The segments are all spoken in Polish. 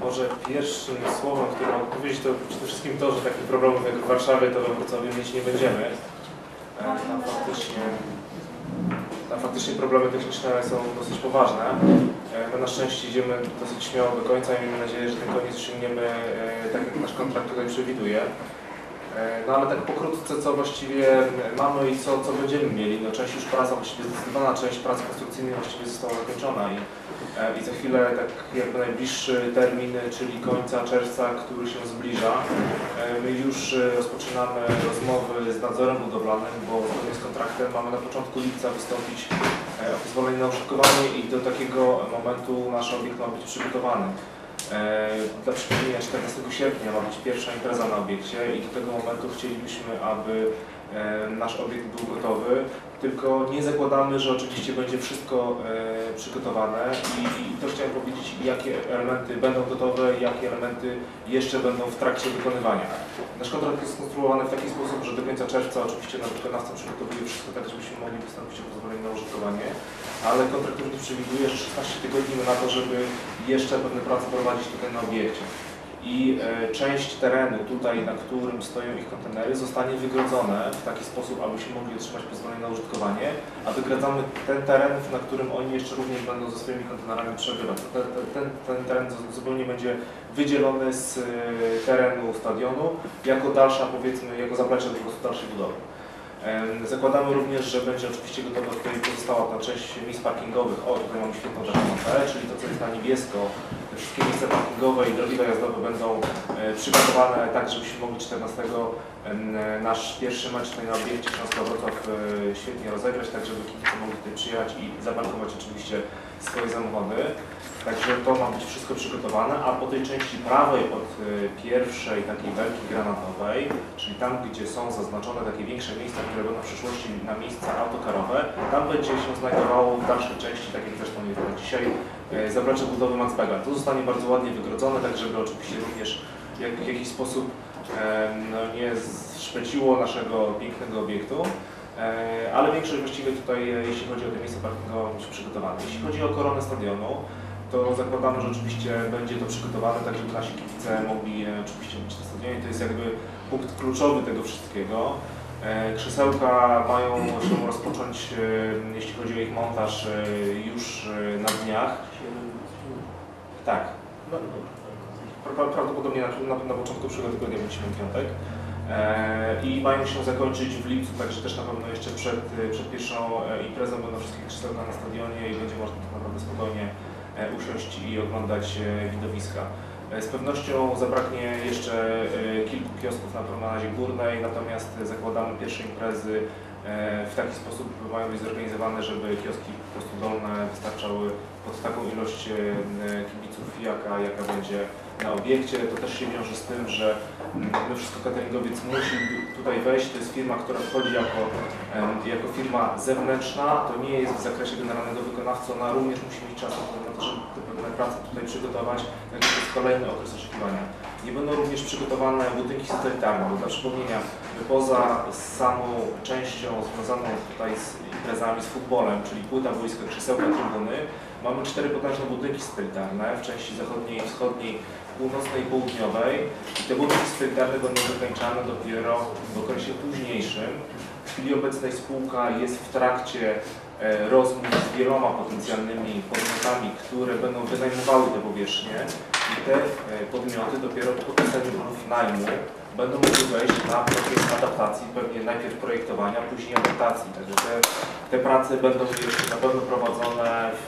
Może pierwszym słowem, które mogę powiedzieć, to przede wszystkim to, że takich problemów jak w Warszawie to we Wrocławiu mieć nie będziemy. E, Tam faktycznie, tam faktycznie problemy techniczne są dosyć poważne. E, My na szczęście idziemy dosyć śmiało do końca i miejmy nadzieję, że ten koniec osiągniemy e, tak jak nasz kontrakt tutaj przewiduje. E, No ale tak pokrótce, co właściwie mamy i co, co będziemy mieli. No część już praca, właściwie zdecydowana część pracy konstrukcyjnej właściwie została zakończona i, e, i za chwilę tak jakby najbliższy termin, czyli końca czerwca, który się zbliża, e, my już rozpoczynamy rozmowy z nadzorem budowlanym, bo zgodnie z kontraktem mamy na początku lipca wystąpić o pozwolenie na użytkowanie i do takiego momentu nasz obiekt ma być przygotowany. E, Dla przypomnienia 14 sierpnia ma być pierwsza impreza na obiekcie i do tego momentu chcielibyśmy, aby e, nasz obiekt był gotowy, tylko nie zakładamy, że oczywiście będzie wszystko e, przygotowane i, to chciałem powiedzieć, jakie elementy będą gotowe, jakie elementy jeszcze będą w trakcie wykonywania. Nasz kontrakt jest skonstruowany w taki sposób, że do końca czerwca oczywiście nasz wykonawca przygotowuje wszystko tak, żebyśmy mogli wystąpić o pozwolenie na użytkowanie, ale kontrakt również przewiduje, że 16 tygodni na to, żeby jeszcze pewne prace prowadzić tutaj na obiekcie. I e, część terenu tutaj, na którym stoją ich kontenery, zostanie wygrodzone w taki sposób, abyśmy mogli otrzymać pozwolenie na użytkowanie, a wygradzamy ten teren, na którym oni jeszcze również będą ze swoimi kontenerami przebywać. Ten, ten, ten teren zu- zupełnie będzie wydzielony z e, terenu stadionu jako dalsza, powiedzmy, jako zaplecze po prostu dalszej budowy. Zakładamy również, że będzie oczywiście gotowa tutaj pozostała ta część miejsc parkingowych. O, tutaj mamy świetną taką czyli na niebiesko. Wszystkie miejsca parkingowe i drogi dojazdowe będą e, przygotowane tak, żebyśmy mogli 14 em, nasz pierwszy mecz tutaj na obiekcie Śląska Wrocław e, świetnie rozegrać, tak żeby kibice mogli tutaj przyjechać i zaparkować oczywiście swoje samochody. Także to ma być wszystko przygotowane, a po tej części prawej od e, pierwszej takiej belki granatowej, czyli tam, gdzie są zaznaczone takie większe miejsca, które będą w przyszłości na miejsca autokarowe, tam będzie się znajdowało w dalszej części, tak jak zresztą jest to dzisiaj, zaplecze budowy Mansbega. To zostanie bardzo ładnie wygrodzone, tak żeby oczywiście również w jakiś sposób e, no, nie szpeciło naszego pięknego obiektu. E, Ale większość właściwie tutaj, e, jeśli chodzi o te miejsca parkingowe, być przygotowane. Jeśli chodzi o koronę stadionu, to zakładamy, że oczywiście będzie to przygotowane tak, żeby nasi kibice mogli e, oczywiście być na stadionie. To jest jakby punkt kluczowy tego wszystkiego. E, Krzesełka mają się rozpocząć, e, jeśli chodzi o ich montaż, e, już na dniach. Tak. No, pra- Prawdopodobnie na, na, na początku przyszłego tygodnia będziemy piątek. E, I mają się zakończyć w lipcu, także też na pewno jeszcze przed, przed pierwszą imprezą będą wszystkie krzesełka na stadionie i będzie można tak naprawdę spokojnie usiąść i oglądać widowiska. E, Z pewnością zabraknie jeszcze e, kilku kiosków na promenadzie górnej, natomiast zakładamy pierwsze imprezy e, w taki sposób mają być zorganizowane, żeby kioski po prostu dolne wystarczały pod taką ilość kibiców, jaka, jaka będzie na obiekcie. To też się wiąże z tym, że my wszystko cateringowiec musi tutaj wejść. To jest firma, która wchodzi jako, jako firma zewnętrzna. To nie jest w zakresie generalnego wykonawcy. Ona również musi mieć czas na to, żeby pewne prace tutaj przygotować. To jest kolejny okres oczekiwania. Nie będą również przygotowane budynki satelitarne, bo dla przypomnienia, poza samą częścią związaną tutaj z imprezami, z futbolem, czyli płyta boiska, krzesełka, trybuny, mamy cztery potężne budynki satelitarne w części zachodniej, wschodniej, północnej i południowej. I te budynki satelitarne będą wykończane dopiero w okresie późniejszym. W chwili obecnej spółka jest w trakcie rozmów z wieloma potencjalnymi podmiotami, które będą wynajmowały te powierzchnie i te e, podmioty dopiero po podpisaniu umów najmu będą mogły wejść na proces adaptacji, pewnie najpierw projektowania, później adaptacji. Także te, te prace będą na pewno prowadzone w,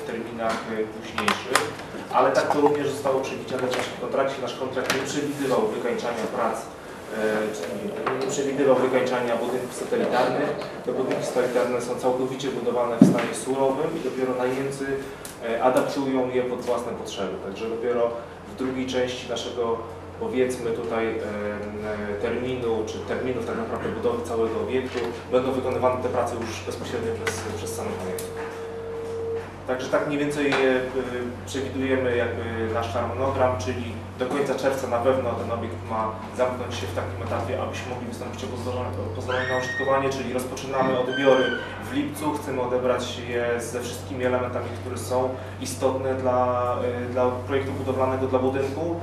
w terminach e, późniejszych, ale tak to również zostało przewidziane w naszym kontrakcie. Nasz kontrakt nie przewidywał wykańczania prac e, czyli nie przewidywał wykańczania budynków satelitarnych. Te budynki satelitarne są całkowicie budowane w stanie surowym i dopiero najemcy e, adaptują je pod własne potrzeby. Także dopiero w drugiej części naszego powiedzmy tutaj e, terminu, czy terminów tak naprawdę budowy całego obiektu będą wykonywane te prace już bezpośrednio przez, przez samych najemców. Także tak mniej więcej e, e, przewidujemy jakby nasz harmonogram, czyli do końca czerwca na pewno ten obiekt ma zamknąć się w takim etapie, abyśmy mogli wystąpić o pozwolenie, na użytkowanie, czyli rozpoczynamy odbiory w lipcu. Chcemy odebrać je ze wszystkimi elementami, które są istotne dla, y, dla projektu budowlanego dla budynku,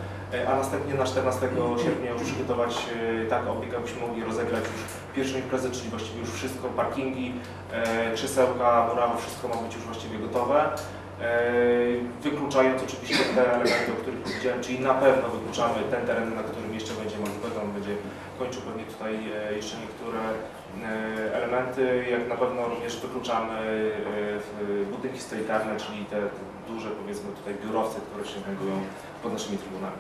a następnie na 14 sierpnia już przygotować y, tak obieg, abyśmy mogli rozegrać już pierwszą imprezę, czyli właściwie już wszystko, parkingi, y, krzesełka, murawa, wszystko ma być już właściwie gotowe. Eee, Wykluczając oczywiście te elementy, o których powiedziałem, czyli na pewno wykluczamy ten teren, na którym jeszcze będzie beton, będzie kończył pewnie tutaj e, jeszcze niektóre e, elementy, jak na pewno również wykluczamy e, budynki stolitarne, czyli te duże powiedzmy tutaj biurowce, które się znajdują pod naszymi trybunami.